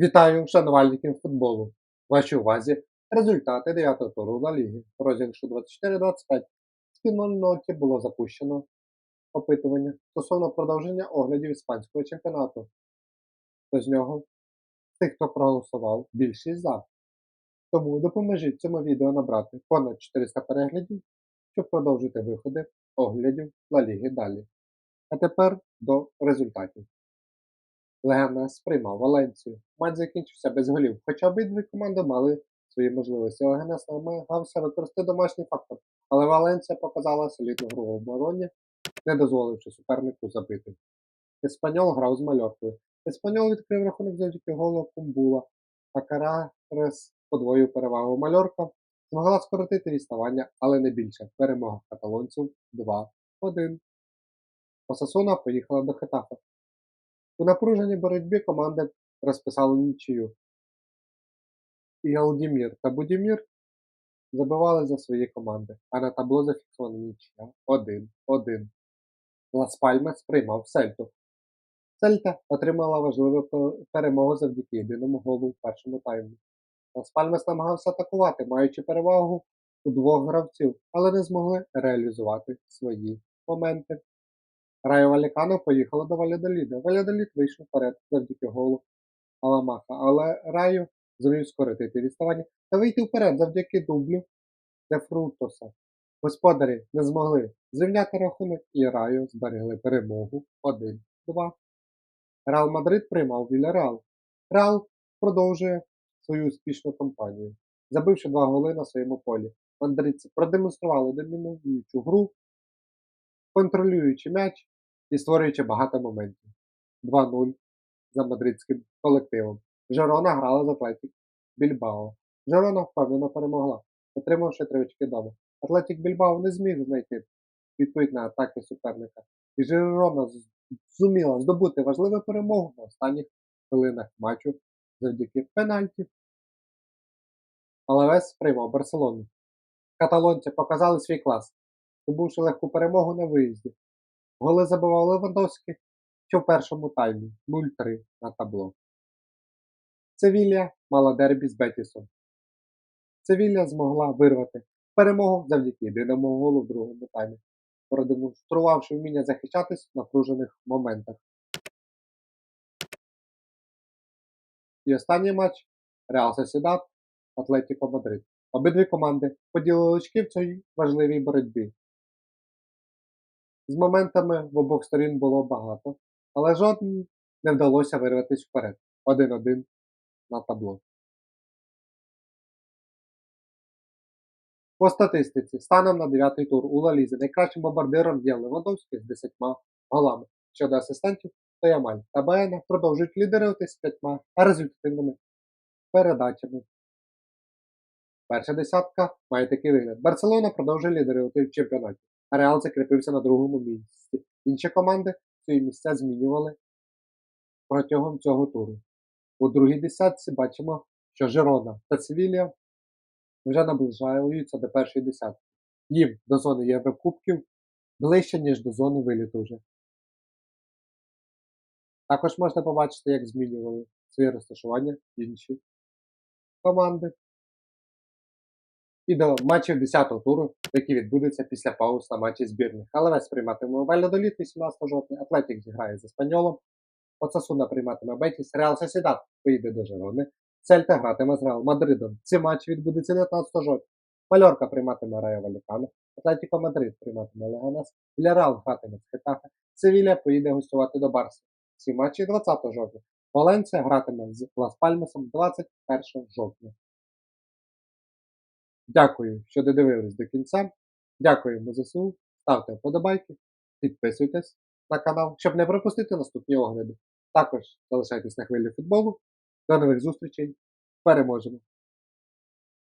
Вітаю шанувальників футболу. Вашій увазі результати 9-го туру Ла Ліги. В розіграшу 24-25 спільноті було запущено опитування стосовно продовження оглядів іспанського чемпіонату. З нього тих, хто проголосував, більшість за. Тому допоможіть цьому відео набрати понад 400 переглядів, щоб продовжити виходи оглядів Ла Ліги далі. А тепер до результатів. Легенес приймав Валенцію. Матч закінчився без голів, хоча обидві команди мали свої можливості. Легенес намагався використати домашній фактор, але Валенція показала солідну гру в обороні, не дозволивши супернику забити. Еспаньол грав з мальоркою. Еспаньол відкрив рахунок завдяки голу Кумбула, а Карарес подвоїв перевагу Мальорка. Змогла скоротити відставання, але не більше. Перемога каталонців 2-1. Осасуна поїхала до Хетафа. У напруженій боротьбі команди розписали нічию. І Алдімір та Будімір забивали за свої команди, а на табло зафіксована нічия 1-1. Лас Пальмас приймав Сельту. Сельта отримала важливу перемогу завдяки єдиному голу в першому таймі. Лас Пальмас намагався атакувати, маючи перевагу у двох гравців, але не змогли реалізувати свої моменти. Райо Валікано поїхала до Валядоліда. Валядолід вийшов вперед завдяки голу Аламаха, але Райо зумів скоротити відставання та вийти вперед завдяки дублю Дефрутоса. Господарі не змогли зрівняти рахунок і Райо зберегли перемогу 1-2. Реал Мадрид приймав Вільяреал. Реал Реал продовжує свою успішну кампанію, забивши два голи на своєму полі. Мадридці продемонстрували домінуючу гру, контролюючи м'яч і створюючи багато моментів. 2-0 за мадридським колективом. Жерона грала з Атлетік Більбао. Жерона впевнено перемогла, отримавши три очки вдома. Атлетік Більбао не зміг знайти відповідь на атаки суперника. І Жерона зуміла здобути важливу перемогу на останніх хвилинах матчу завдяки пенальті. Алавес приймав Барселону. Каталонці показали свій клас, здобувши легку перемогу на виїзді. Голи забивав Левандовський, що в першому таймі 0-3 на табло. Севілля мала дербі з Бетісом. Севілля змогла вирвати перемогу завдяки єдиному голу в другому таймі, продемонструвавши вміння захищатись в напружених моментах. І останній матч Реал Сосідат Атлетіко Мадрид. Обидві команди поділили очки в цій важливій боротьбі. З моментами в обох сторін було багато, але жодній не вдалося вирватися вперед. 1-1 на табло. По статистиці, станом на 9 тур у Ла Лізі найкращим бомбардиром є Левандовський з 10 голами. Щодо асистентів, то Ямаль та Баена продовжують лідерувати з 5 результативними передачами. Перша десятка має такий вигляд. Барселона продовжує лідерувати в чемпіонаті, Реал закріпився на другому місці. Інші команди свої місця змінювали протягом цього туру. У другій десятці бачимо, що Жерона та Севілія вже наближаються до першої десятки. Їм до зони Єврокубків ближче, ніж до зони виліту вже. Також можна побачити, як змінювали своє розташування інші команди. І до матчів 10-го туру, які відбудуться після пауз на матчі збірних. Але весь прийматиме Вальдоліт 18 жовтня, Атлетік зіграє з Еспаньолом, Оцасуна прийматиме Бетіс, Реал Сосідат поїде до Жерони, Цельта гратиме з Реал Мадридом. Ці матчі відбудуться 19 жовтня. Мальорка прийматиме Райо Валікано, Атлетіко Мадрид прийматиме Леганес, Вільяреал гратиме з Хетафе, Севілля поїде гостювати до Барса. Ці матчі 20 жовтня. Валенція гратиме з Лас Пальмасом 21 жовтня. Дякую, що додивились до кінця. Дякуємо ЗСУ. Ставте вподобайки, підписуйтесь на канал, щоб не пропустити наступні огляди. Також залишайтесь на хвилі футболу. До нових зустрічей. Переможемо!